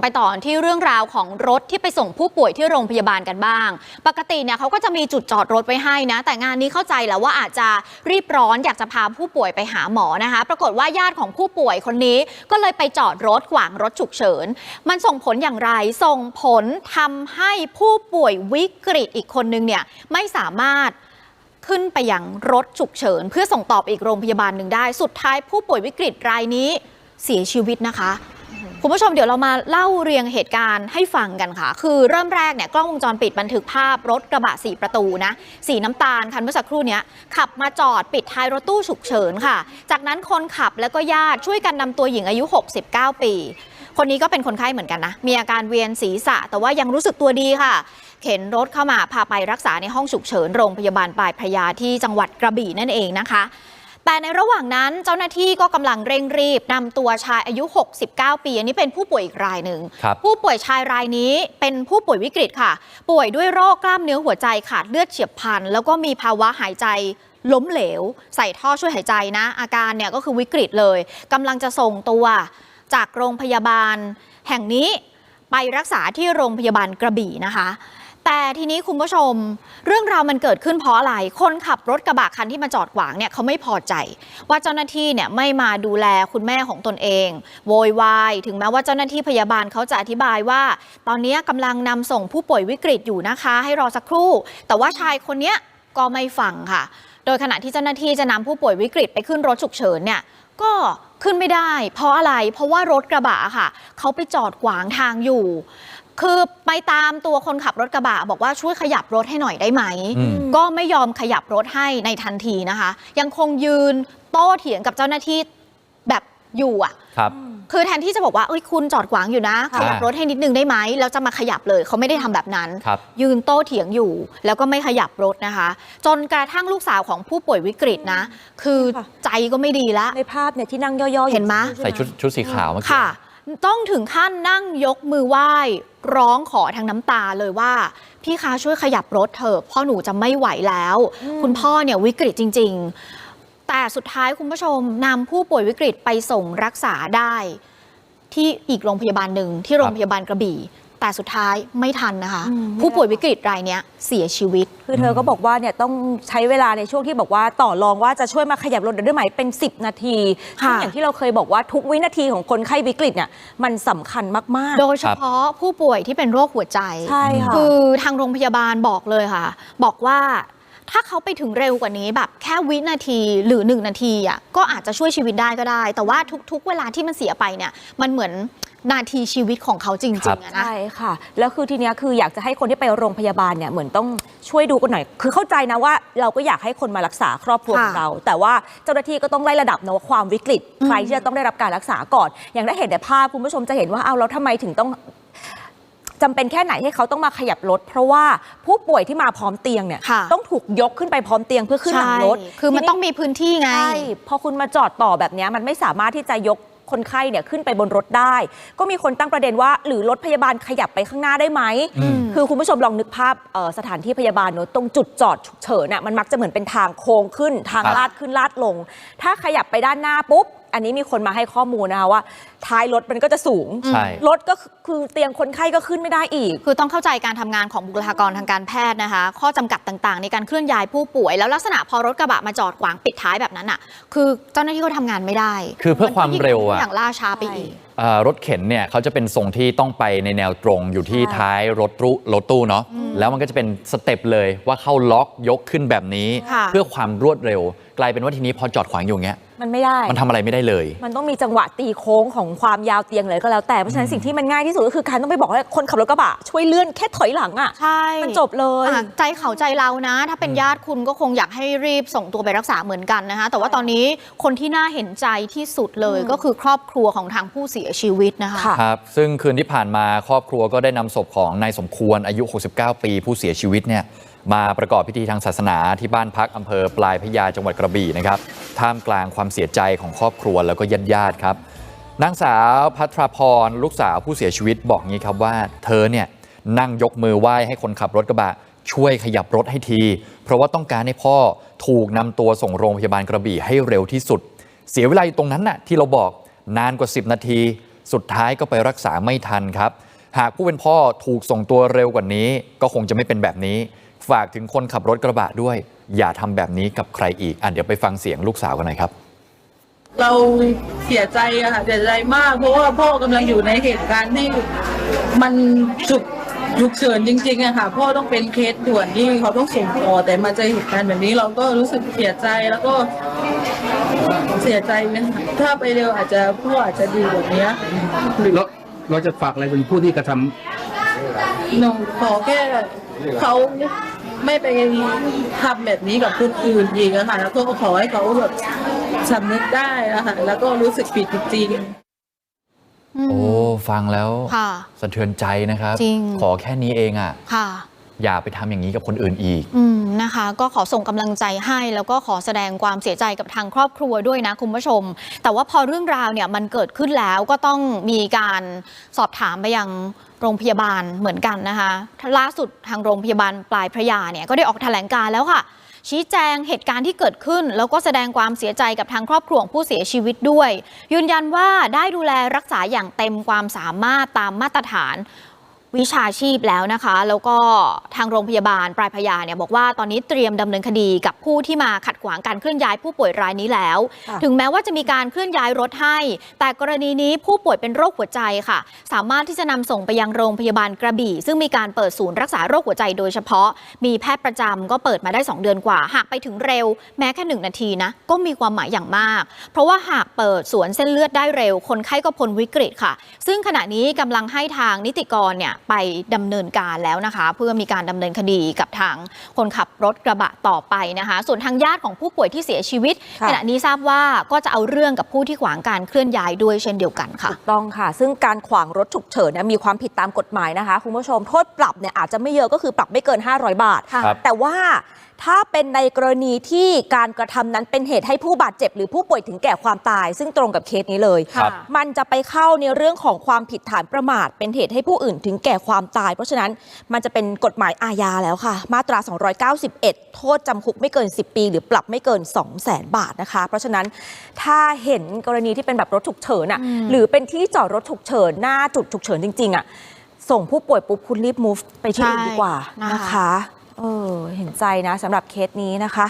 ไปต่อที่เรื่องราวของรถที่ไปส่งผู้ป่วยที่โรงพยาบาลกันบ้าง ปกติเนี่ยเขาก็จะมีจุดจอดรถไว้ให้นะ แต่งานนี้เข้าใจแหล้วว่าอาจจะรีบร้อนอยากจะพาผู้ป่วยไปหาหมอนะคะ ปรากฏว่าญาติของผู้ป่วยคนนี้ก็เลยไปจอดรถขวางรถฉุกเฉิน มันส่งผลอย่างไร ส่งผลทำให้ผู้ป่วยวิกฤตอีกคนนึงเนี่ยไม่สามารถขึ้นไปยังรถฉุกเฉิน เพื่อส่งต่อไปอีกโรงพยาบาลหนึ่งได้ สุดท้ายผู้ป่วยวิกฤตรายนี้เสียชีวิตนะคะ คุณผู้ชมเดี๋ยวเรามาเล่าเรียงเหตุการณ์ให้ฟังกันค่ะ คือเริ่มแรกเนี่ยกล้องวงจรปิดบันทึกภาพรถกระบะสีประตูนะสีน้ำตาลคันเมื่อสักครู่เนี้ยขับมาจอดปิดท้ายรถตู้ฉุกเฉินค่ะ จากนั้นคนขับแล้วก็ญาติช่วยกันนำตัวหญิงอายุ 69 ปี คนนี้ก็เป็นคนไข้เหมือนกันนะ มีอาการเวียนศีรษะ แต่ว่ายังรู้สึกตัวดีค่ะ เข็นรถเข้ามาพาไปรักษาในห้องฉุกเฉินโรงพยาบาลปลายพระยาที่จังหวัดกระบี่นั่นเองนะคะ แต่ในระหว่างนั้นเจ้าหน้าที่ก็กำลังเร่งรีบนำตัวชายอายุ 69 ปี อันนี้เป็นผู้ป่วยอีกรายหนึ่งครับผู้ป่วยชายรายนี้เป็นผู้ป่วยวิกฤตค่ะ ป่วยด้วยโรคกล้ามเนื้อหัวใจขาดเลือดเฉียบพลัน แล้วก็มีภาวะหายใจล้มเหลว ใส่ท่อช่วยหายใจนะ อาการเนี่ยก็คือวิกฤตเลยกำลังจะส่งตัวจากโรงพยาบาล แห่งนี้ไปรักษาที่โรงพยาบาลกระบี่นะคะ แต่ทีนี้คุณผู้ชม เรื่องราวมันเกิดขึ้นเพราะอะไร คนขับรถกระบะคันที่มาจอดขวางเนี่ยเขาไม่พอใจ ว่าเจ้าหน้าที่เนี่ยไม่มาดูแลคุณแม่ของตนเอง โวยวายถึงแม้ว่าเจ้าหน้าที่พยาบาลเขาจะอธิบายว่า ตอนนี้กำลังนำส่งผู้ป่วยวิกฤตอยู่นะคะ ให้รอสักครู่ แต่ว่าชายคนนี้ก็ไม่ฟังค่ะ โดยขณะที่เจ้าหน้าที่จะนำผู้ป่วยวิกฤตไปขึ้นรถฉุกเฉินเนี่ยก็ขึ้นไม่ได้ เพราะอะไรเพราะว่ารถกระบะค่ะเขาไปจอดขวางทางอยู่ คือไปตามตัวคนขับรถกระบะบอกว่าช่วยขยับรถให้หน่อยได้ไหมอืมก็ไม่ยอมขยับรถให้ในทันทีนะคะ ยังคงยืนโต้เถียงกับเจ้าหน้าที่แบบอยู่อะครับคือแทนที่จะบอกว่าเอ้ยคุณจอดขวางอยู่นะ ขยับรถให้นิดนึงได้ไหมแล้วจะมาขยับเลยเขาไม่ได้ทำแบบนั้นครับยืนโต้เถียงอยู่ แล้วก็ไม่ขยับรถนะคะ จนกระทั่งลูกสาวของผู้ป่วยวิกฤตนะ คือค่ะใจก็ไม่ดีละในภาพเนี่ยที่นั่งย่อๆอยู่เห็นไหมใช่ใส่ชุดชุดสีขาวเมื่อกี้ค่ะ ต้องถึงขั้นนั่งยกมือไหว้ร้องขอทางน้ำตาเลยว่า พี่คะช่วยขยับรถเถอะเพ่อหนูจะไม่ไหวแล้ว คุณพ่อเนี่ยวิกฤตจริง ๆ แต่สุดท้ายคุณผู้ชมนำผู้ป่วยวิกฤตไปส่งรักษาได้ ที่อีกโรงพยาบาลหนึ่งที่โรงพยาบาลกระบี่ แต่สุดท้ายไม่ทันนะคะอืมผู้ป่วยวิกฤตรายเนี้ยเสียชีวิต คือเธอก็บอกว่าเนี่ยต้องใช้เวลาในช่วงที่บอกว่าต่อรองว่าจะช่วยมาขยับรถได้ไหมเป็น 10 นาทีค่ะซึ่งอย่างที่เราเคยบอกว่าทุกวินาทีของคนไข้วิกฤตเนี่ยมันสำคัญมากโดยเฉพาะผู้ป่วยที่เป็นโรคหัวใจๆใช่ค่ะคือทางโรงพยาบาลบอกเลยค่ะ บอกว่า ถ้าเขาไปถึงเร็วกว่านี้แบบแค่วินาทีหรือ1นาทีอะก็อาจจะช่วยชีวิตได้ก็ได้ แต่ว่าทุก ๆ เวลาที่มันเสียไปเนี่ย มันเหมือนนาทีชีวิตของเขาจครัริบงๆอะนะ ใช่ค่ะ แล้วคือทีเนี้ยคืออยากจะให้คนที่ไปโรงพยาบาลเนี่ยเหมือนต้องช่วยดูกันหน่อย คือเข้าใจนะว่าเราก็อยากให้คนมารักษาครอบครัวค่ะของเรา แต่ว่าเจ้าหน้าที่ก็ต้องไล่ระดับนะว่าความวิกฤตอืมใครที่จะต้องได้รับการรักษาก่อน อย่างได้เห็นในภาพคุณผู้ชมจะเห็นว่าเอาแล้วทำไมถึงต้อง จำเป็นแค่ไหนให้เขาต้องมาขยับรถ เพราะว่าผู้ป่วยที่มาพร้อมเตียงเนี่ยค่ะต้องถูกยกขึ้นไปพร้อมเตียงเพื่อขึ้นหลังรถใช่คือมันทีต้องมีพื้นที่ไง ใช่พอคุณมาจอดต่อแบบเนี้ยมันไม่สามารถที่จะยกคนไข้เนี่ยขึ้นไปบนรถได้ ก็มีคนตั้งประเด็นว่า หรือรถพยาบาลขยับไปข้างหน้าได้ไหม อืม คือคุณผู้ชมลองนึกภาพเอ่อสถานที่พยาบาลเนอะตรงจุดจอดฉุกเฉินน่ะมันมักจะเหมือนเป็นทางโค้งขึ้น ทางครับ ลาดขึ้นลาดลง ถ้าขยับไปด้านหน้าปุ๊บ อันนี้มีคนมาให้ข้อมูลนะคะว่า ท้ายรถมันก็จะสูง ใช่ รถก็คือคือเตียงคนไข้ก็ขึ้นไม่ได้อีก คือต้องเข้าใจการทำงานของบุคลากรทางการแพทย์นะคะ ข้อจำกัดต่างๆ ในการเคลื่อนย้ายผู้ป่วย แล้วลักษณะพอรถกระบะมาจอดขวางปิดท้ายแบบนั้นอะ คือเจ้าหน้าที่ก็ทำงานไม่ได้คือเพื่อความเร็วอะ อย่างล่าช้าไปอีก เอ่อรถเข็นเนี่ยเขาจะเป็นทรงที่ต้องไปในแนวตรงอยู่ที่ใช่ ท้ายรถตู้รถตู้เนาะแล้วมันก็จะเป็นสเต็ปเลยว่าเข้าล็อกยกขึ้นแบบนี้ ค่ะ เพื่อความรวดเร็ว กลายเป็นว่าทีนี้พอจอดขวางอยู่อย่างเงี้ย มันไม่ได้ มันทำอะไรไม่ได้เลย มันต้องมีจังหวะตีโค้งของความยาวเตียงเลยก็แล้วแต่ เพราะฉะนั้นสิ่งที่มันง่ายที่สุดก็คือการต้องไปบอกให้คนขับรถกระบะช่วยเลื่อนแค่ถอยหลังอะ ใช่มันจบเลย อะใจเขาใจเรานะ ถ้าเป็นญาติคุณก็คงอยากให้รีบส่งตัวไปรักษาเหมือนกันนะคะ แต่ว่าตอนนี้คนที่น่าเห็นใจที่สุดเลยอืมก็คือครอบครัวของทางผู้เสียชีวิตนะคะ ค่ะ ครับ ซึ่งคืนที่ผ่านมาครอบครัวก็ได้นำศพของนายสมควรอายุ 69 ปีผู้เสียชีวิตเนี่ยมาประกอบพิธีทางศาสนาที่บ้านพักอำเภอปลายพระยาจังหวัดกระบี่นะครับ ท่ามกลางความเสียใจของครอบครัวแล้วก็ญาติญาติครับนางสาวพัทรพรลูกสาวผู้เสียชีวิตบอกงี้ครับว่า เธอเนี่ยนั่งยกมือไหว้ให้คนขับรถกระบะ ช่วยขยับรถให้ที เพราะว่าต้องการให้พ่อถูกนำตัวส่งโรงพยาบาลกระบี่ให้เร็วที่สุด เสียเวลาอยู่ตรงนั้นน่ะที่เราบอกนานกว่า 10 นาที สุดท้ายก็ไปรักษาไม่ทันครับ หากผู้เป็นพ่อถูกส่งตัวเร็วกว่านี้ ก็คงจะไม่เป็นแบบนี้ ฝากถึงคนขับรถกระบะด้วย อย่าทำแบบนี้กับใครอีกอะเดี๋ยวไปฟังเสียงลูกสาวกันหน่อยครับ เราเสียใจอะค่ะเสียใจมาก เพราะว่าพ่อกำลังอยู่ในเหตุการณ์ที่มันฉุกฉุกเฉินจริงๆอะค่ะ พ่อต้องเป็นเคสด่วนที่เขาต้องส่งต่อแต่มาเจอเหตุการณ์แบบนี้เราก็รู้สึกเสียใจแล้วก็เสียใจนะคะถ้าไปเร็วอาจจะพ่ออาจจะดีกว่านี้เราเราจะฝากอะไรเป็นผู้ที่กระทำ หนูขอแค่เขา ไม่ไปทำแบบนี้กับคนอื่นอีกอะค่ะแล้วก็ขอให้เขาแบบสำนึกได้อะค่ะแล้วก็รู้สึกผิดจริงๆอืมโอ้ ฟังแล้ว ค่ะ สะเทือนใจนะครับ จริง ขอแค่นี้เองอะ ค่ะ อย่าไปทำอย่างนี้กับคนอื่นอีกอืมนะคะ ก็ขอส่งกำลังใจให้แล้วก็ขอแสดงความเสียใจกับทางครอบครัวด้วยนะคุณผู้ชม แต่ว่าพอเรื่องราวเนี่ยมันเกิดขึ้นแล้วก็ต้องมีการสอบถามไปยังโรงพยาบาลเหมือนกันนะคะล่าสุดทางโรงพยาบาลปลายพระยาเนี่ยก็ได้ออกแถลงการแล้วค่ะชี้แจงเหตุการณ์ที่เกิดขึ้น แล้วก็แสดงความเสียใจกับทางครอบครัวของผู้เสียชีวิตด้วย ยืนยันว่าได้ดูแลรักษาอย่างเต็มความสามารถตามมาตรฐาน วิชาชีพแล้วนะคะ แล้วก็ทางโรงพยาบาลปลายพระยาเนี่ยบอกว่าตอนนี้เตรียมดำเนินคดีกับผู้ที่มาขัดขวางการเคลื่อนย้ายผู้ป่วยรายนี้แล้วค่ะถึงแม้ว่าจะมีการเคลื่อนย้ายรถให้ แต่กรณีนี้ผู้ป่วยเป็นโรคหัวใจค่ะ สามารถที่จะนำส่งไปยังโรงพยาบาลกระบี่ ซึ่งมีการเปิดศูนย์รักษาโรคหัวใจโดยเฉพาะ มีแพทย์ประจำก็เปิดมาได้ 2 เดือนกว่า หากไปถึงเร็วแม้แค่หนึ่งนาทีนะก็มีความหมายอย่างมาก เพราะว่าหากเปิดสวนเส้นเลือดได้เร็ว คนไข้ก็พ้นวิกฤตค่ะ ซึ่งขณะนี้กำลังให้ทางนิติกรเนี่ยไปดำเนินการแล้วนะคะ เพื่อมีการดำเนินคดีกับทางคนขับรถกระบะต่อไปนะคะ ส่วนทางญาติของผู้ป่วยที่เสียชีวิตค่ะขณะนี้ทราบว่าก็จะเอาเรื่องกับผู้ที่ขวางการเคลื่อนย้ายด้วยเช่นเดียวกันค่ะถูกต้องค่ะ ซึ่งการขวางรถฉุกเฉินเนยมีความผิดตามกฎหมายนะคะคุณผู้ชมโทษปรับเนี่ยอาจจะไม่เยอะก็คือปรับไม่เกิน 500 บาทค่ะครับแต่ว่า ถ้าเป็นในกรณีที่การกระทำนั้นเป็นเหตุให้ผู้บาดเจ็บ หรือผู้ป่วยถึงแก่ความตาย ซึ่งตรงกับเคสนี้เลยครับมันจะไปเข้าในเรื่องของความผิดฐานประมาท เป็นเหตุให้ผู้อื่นถึงแก่ความตาย เพราะฉะนั้นมันจะเป็นกฎหมายอาญาแล้วค่ะ มาตรา 291 โทษจำคุกไม่เกิน 10 ปี หรือปรับไม่เกิน 2 0 0แสนบาทนะคะ เพราะฉะนั้นถ้าเห็นกรณีที่เป็นแบบรถฉุกเฉินอะอืมหรือเป็นที่จอดรถฉุกเฉินหน้าจุดฉุกเฉินจริงๆอะส่งผู้ป่วยปุ๊บคุณรีบ move ไปที่อื่นดีกว่าใช่นะคะนะคะ เออ เห็นใจนะสำหรับเคสนี้นะคะ